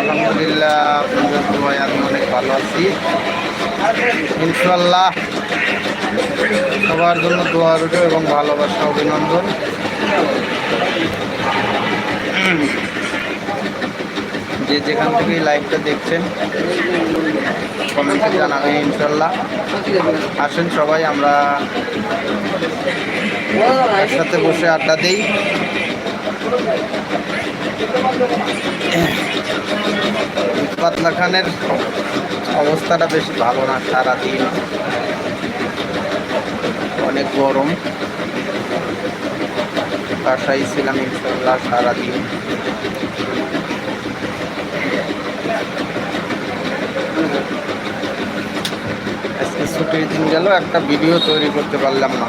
আলহামদুলিল্লাহ, আপনাদের আমি অনেক ভালো আছি। ইনশাল্লাহ সবার জন্য দোয়া রইল এবং ভালোবাসা, অভিনন্দন। যে যেখান থেকে লাইভটা দেখছেন কমেন্টে জানাবেন ইনশাল্লাহ আসেন সবাই, আমরা একসাথে বসে আড্ডা দিই। পাতলা খানের অবস্থাটা বেশি ভালো না, সারাদিন অনেক গরম। বাসায় ছিলাম ইনশাল্লাহ সারাদিন। আজকে ছুটির দিন গেল, একটা ভিডিও তৈরি করতে পারলাম না।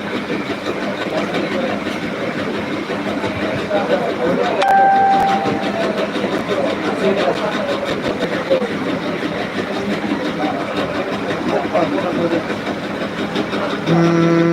Mm-hmm.